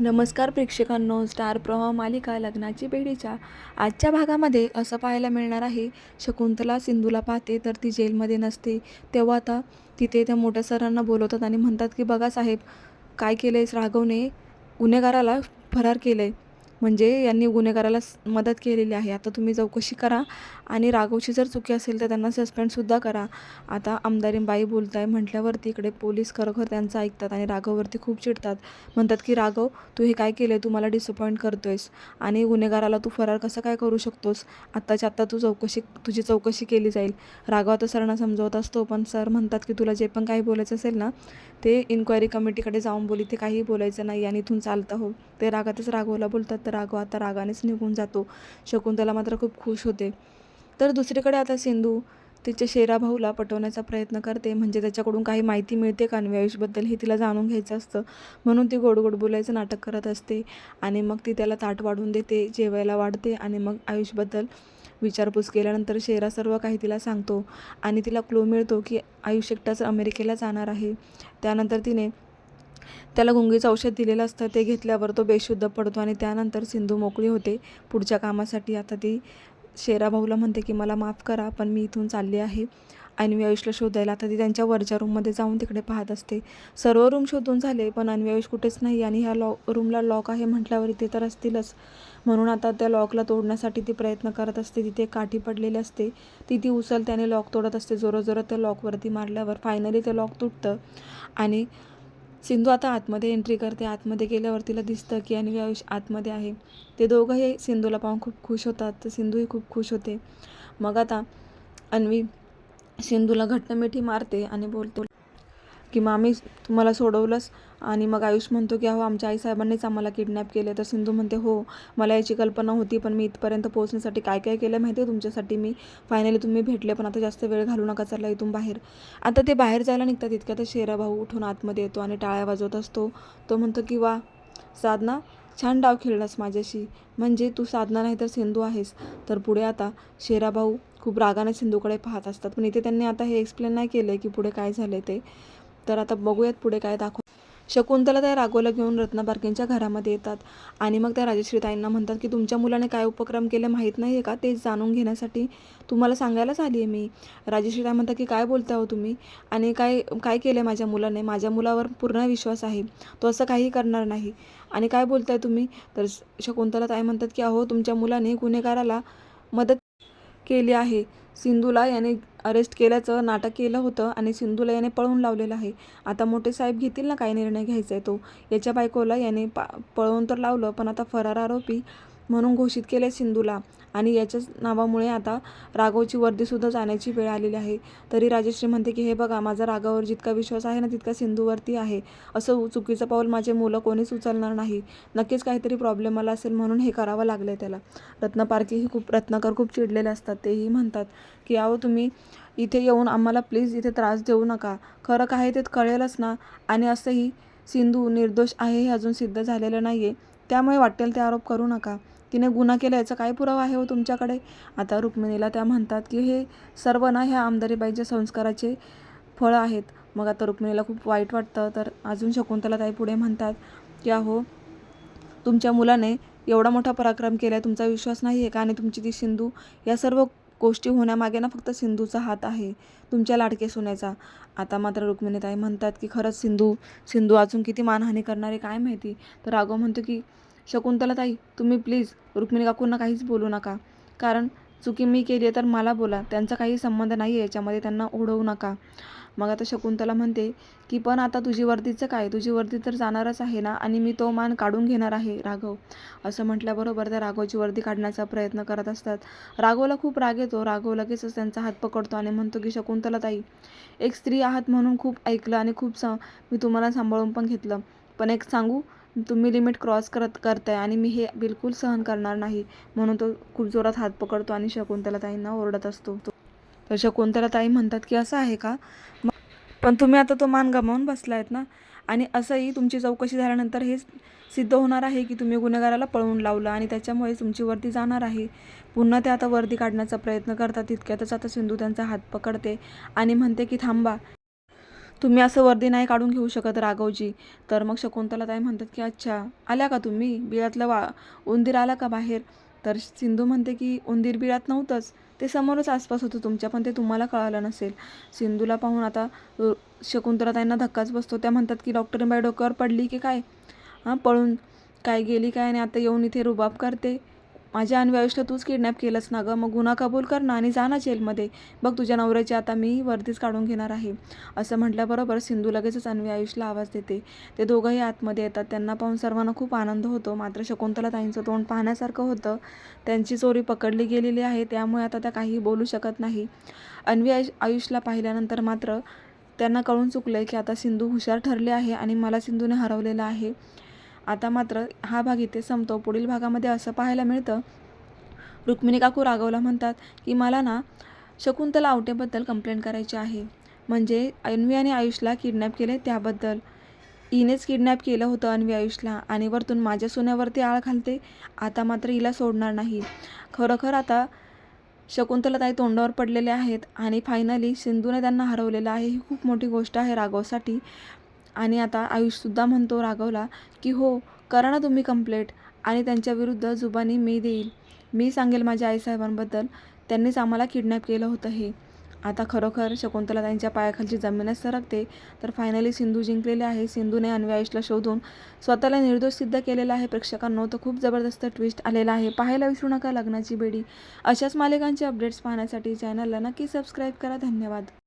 नमस्कार प्रेक्षकांनो स्टार प्रवाह मालिका लग्नाची बेडीच्या आजच्या भागामध्ये असं पाहायला मिळणार आहे. शकुंतला सिंधूला पाहते तर ती जेलमध्ये नसते. तेव्हा आता तिथे त्या मोठ्या सरांना बोलवतात आणि म्हणतात की बघा साहेब काय केलं आहेस राघवने? गुन्हेगाराला फरार केलं आहे म्हणजे यांनी गुन्हेगाराला स- मदत केलेली आहे. आता तुम्ही चौकशी करा आणि राघवची जर चुकी असेल तर त्यांना सस्पेंडसुद्धा करा. आता आमदारीबाई बोलत आहे म्हटल्यावरती इकडे पोलीस खरोखर त्यांचं ऐकतात आणि राघववरती खूप चिडतात. म्हणतात की राघव तू हे काय केलं तू मला डिसअपॉइंट करतोयस आणि गुन्हेगाराला तू फरार कसं काय करू शकतोस? आत्ताच्या आत्ता तू चौकशी तुझी चौकशी केली जाईल. राघव आता सरांना समजवत असतो पण सर म्हणतात की तुला जे पण काही बोलायचं असेल ना ते इन्क्वायरी कमिटीकडे जाऊन बोली. ते काही बोलायचं नाही आणि इथून चालतं हो. ते रागातच राघवला बोलतात. तर राघव आता रागानेच निघून जातो. शकुंतला मात्र खूप खुश होते. तर दुसरीकडे आता सिंधू तिच्या शेरा भाऊला पटवण्याचा प्रयत्न करते. म्हणजे त्याच्याकडून काही माहिती मिळते का? अन्वी हे तिला जाणून घ्यायचं असतं. म्हणून ती गोड गोड बोलायचं नाटक करत असते. आणि मग ती त्याला ताट वाढून देते जेवायला वाढते आणि मग आयुषबद्दल विचारपूस केल्यानंतर शेरा सर्व काही तिला सांगतो. आणि तिला क्लो मिळतो की आयुष एकटाच अमेरिकेला जाणार आहे. त्यानंतर तिने त्याला गुंगीचं औषध दिलेलं असतं ते घेतल्यावर तो बेशुद्ध पडतो आणि त्यानंतर सिंधू मोकळी होते. पुढच्या कामासाठी आता ती शेरा भाऊला म्हणते की मला माफ करा पण मी इथून चालली आहे अन्वी आयुषला शोधायला. आता ती त्यांच्या वरच्या रूममध्ये जाऊन तिकडे पाहत असते. सर्व रूम शोधून झाले पण अन्वी आयुष कुठेच नाही आणि ह्या लॉ रूमला लॉक आहे म्हटल्यावर इथे तर असतीलच. म्हणून आता त्या लॉकला तोडण्यासाठी ती प्रयत्न करत असते. तिथे काठी पडलेली असते. ती ती उचल त्याने लॉक तोडत असते. जोरात त्या लॉकवरती मारल्यावर फायनली ते लॉक तुटतं आणि सिंधू आता आतमध्ये एंट्री करते. आतमध्ये गेल्यावर तिला दिसतं की आणि आयुष आतमध्ये आहे. ते दोघंही सिंधूला पाहून खूप खुश होतात. तर सिंधूही खूप खुश होते. मग आता अन्वी सिंधूला घट्ट मारते आणि बोलतो की आम्ही तुम्हाला सोडवलंच आणि मग आयुष म्हणतो की अहो आमच्या आईसाहेबांनीच आम्हाला किडनॅप केले. तर सिंधू म्हणते हो मला याची कल्पना होती पण मी इथपर्यंत पोहोचण्यासाठी काय काय केलं माहिती आहे तुमच्यासाठी? मी फायनली तुम्ही भेटले पण आता जास्त वेळ घालू नका चालला इथून बाहेर. आता ते बाहेर जायला निघतात इतक्यात शेरा भाऊ उठून आतमध्ये येतो आणि टाळ्या वाजवत असतो. तो म्हणतो की वा साधना छान डाव खेळलास माझ्याशी. म्हणजे तू साधना नाही तर सिंधू आहेस. तर पुढे आता शेराभाऊ खूप रागाने सिंधूकडे पाहत असतात पण इथे त्यांनी आता हे एक्सप्लेन नाही केलं की पुढे काय झालं ते. तर आता बघूयात पुढे काय दाखव शकुंतला त्या राघवला घेऊन रत्नाबारकेंच्या घरामध्ये येतात. आणि मग त्या राजश्री ताईंना म्हणतात की तुमच्या मुलाने काय उपक्रम केले माहीत नाही आहे का? ते जाणून घेण्यासाठी तुम्हाला सांगायलाच आली आहे मी. राजश्री ताई म्हणतात की काय बोलता हो तुम्ही? आणि काय काय केलं आहे माझ्या मुलाने? माझ्या मुलावर पूर्ण विश्वास आहे. तो असं काही करणार नाही. आणि काय बोलताय तुम्ही? तर शकुंतला ताई म्हणतात की अहो तुमच्या मुलाने गुन्हेगाराला मदत केली आहे. सिंधूला याने अरेस्ट केल्याचं नाटक केलं होतं आणि सिंधूला याने पळवून लावलेलं आहे. आता मोठे साहेब घेतील ना काय निर्णय घ्यायचा आहे तो? याच्या बायकोला याने पा पळवून तर लावलं पण आता फरार आरोपी म्हणून घोषित केले सिंधूला. आणि याच्याच नावामुळे आता राघवची वर्दीसुद्धा जाण्याची वेळ आलेली आहे. तरी राजश्री म्हणते की हे बघा माझा राघावर जितका विश्वास आहे ना तितका सिंधूवरती आहे. असं चुकीचं पाऊल माझे मुलं कोणीच उचलणार नाही. नक्कीच काहीतरी प्रॉब्लेम आला असेल म्हणून हे करावं लागलं आहे त्याला रत्नपारखीही खूप रत्नाकर खूप चिडलेले असतात. तेही म्हणतात की अहो तुम्ही इथे येऊन आम्हाला प्लीज इथे त्रास देऊ नका. खरं काय ते कळेलच ना. आणि असंही सिंधू निर्दोष आहे हे अजून सिद्ध झालेलं नाही आहे त्यामुळे वाटेल ते आरोप करू नका. तिने गुन्हा केला याचा काय पुरावा आहे हो तुमच्याकडे? आता रुक्मिणीला त्या म्हणतात की हे सर्व ना ह्या आमदारीबाईच्या संस्काराचे फळं आहेत. मग आता रुक्मिणीला खूप वाईट वाटतं तर अजून शकुंतला ताई पुढे म्हणतात की अहो तुमच्या मुलाने एवढा मोठा पराक्रम केला आहे तुमचा विश्वास नाही आहे का? आणि तुमची ती सिंधू या सर्व गोष्टी होण्यामागे ना फक्त सिंधूचा हात आहे. तुमच्या लाडके सोन्याचा. आता मात्र रुक्मिणीताई म्हणतात की खरंच सिंधू सिंधू अजून किती मानहानी करणारे काय माहिती? तर राघव म्हणतो की शकुंतला ताई तुम्ही प्लीज रुक्मिणी काकूंना काहीच बोलू नका. कारण चुकी मी केली आहे तर मला बोला. त्यांचा काही संबंध नाही आहे याच्यामध्ये त्यांना ओढवू नका. मग आता शकुंतला म्हणते की पण आता तुझी वर्दीचं काय? तुझी वर्दी तर जाणारच आहे ना? आणि मी तो मान काढून घेणार आहे राघव. असं म्हटल्याबरोबर त्या राघवची वर्दी काढण्याचा प्रयत्न करत असतात. राघवला खूप राग येतो. राघव लगेचच त्यांचा हात पकडतो आणि म्हणतो की शकुंतला ताई एक स्त्री आहात म्हणून खूप ऐकलं आणि खूप स मी तुम्हाला सांभाळून पण घेतलं. पण एक सांगू तुम्ही लिमिट क्रॉस करत करताय आणि मी हे बिलकुल सहन करणार नाही. म्हणून तो खूप जोरात हात पकडतो आणि शकुंतला ताईंना ओरडत असतो. तर शकुंतला ताई म्हणतात की असं आहे का? पण तुम्ही आता तो मान गमावून बसलायत ना? आणि असंही तुमची चौकशी झाल्यानंतर हे सिद्ध होणार आहे की तुम्ही गुन्हेगाराला पळवून लावलं आणि त्याच्यामुळे तुमची वर्दी जाणार आहे. पुन्हा ते आता वर्दी काढण्याचा प्रयत्न करतात तितक्यातच आता सिंधू त्यांचा हात पकडते आणि म्हणते की थांबा. तुम्ही असं वर्दी नाही काढून घेऊ शकत राघवजी. तर मग शकुंतला ताई म्हणतात की अच्छा आल्या का तुम्ही? बिळातलं वा उंदीर आला का बाहेर? तर सिंधू म्हणते की उंदीर बिळात नव्हतंच. ते समोरच आसपास होतं तुमच्या पण ते तुम्हाला कळालं नसेल. सिंधूला पाहून आता शकुंतला त्यांना धक्काच बसतो. त्या म्हणतात की डॉक्टरबाई डोक्यावर पडली की काय? हां पळून काय गेली काय नाही? आता येऊन इथे रुबाब करते. माझ्या आणि आयुषला तूच किडनॅप केलंस ना गं? मग गुन्हा कबूल कर ना आणि जा ना जेलमध्ये. बघ तुझ्या नवऱ्याची आता मी वर्दीच काढून घेणार आहे. असं म्हटल्याबरोबर सिंधू लगेचच अन्वी आयुषला आवाज देते. ते दोघंही आतमध्ये येतात. त्यांना पाहून सर्वांना खूप आनंद होतो. मात्र शकुंतला ताईंचं तोंड पाहण्यासारखं होतं. त्यांची चोरी पकडली गेलेली आहे. त्यामुळे आता त्या काही बोलू शकत नाही. अन्वी आयुष आयुषला पाहिल्यानंतर मात्र त्यांना कळून चुकलं आहे की आता सिंधू हुशार ठरले आहे आणि मला सिंधूने हरवलेलं आहे. आता मात्र हा भाग इथे संपतो. पुढील भागामध्ये असं पाहायला मिळतं. रुक्मिणी काकू राघवला म्हणतात की मला ना शकुंतला आवटेबद्दल कंप्लेंट करायची आहे. म्हणजे अन्वी आणि आयुषला किडनॅप केले त्याबद्दल. हिनेच किडनॅप केलं होतं अन्वी आयुषला आणि वरतून माझ्या सोन्यावरती आळ घालते. आता मात्र हिला सोडणार नाही. खरोखर आता शकुंतला ताई तोंडावर पडलेले आहेत आणि फायनली सिंधूने त्यांना हरवलेलं आहे. ही खूप मोठी गोष्ट आहे राघवसाठी. आणि आता आयुषसुद्धा म्हणतो राघवला की हो करा ना तुम्ही कंप्लेंट आणि त्यांच्याविरुद्ध जुबानी मी देईल. मी सांगेल माझ्या आईसाहेबांबद्दल. त्यांनीच आम्हाला किडनॅप केलं होतं हे. आता खरोखर शकुंतला त्यांच्या पायाखालची जमीनच सरकते. तर फायनली सिंधू जिंकलेले आहे. सिंधूने अन्वी आयुषला शोधून स्वतःला निर्दोष सिद्ध केलेलं आहे. प्रेक्षकांनो तर खूप जबरदस्त ट्विस्ट आलेला आहे. पाहायला विसरू नका लग्नाची बेडी. अशाच मालिकांचे अपडेट्स पाहण्यासाठी चॅनलला नक्की सबस्क्राईब करा. धन्यवाद.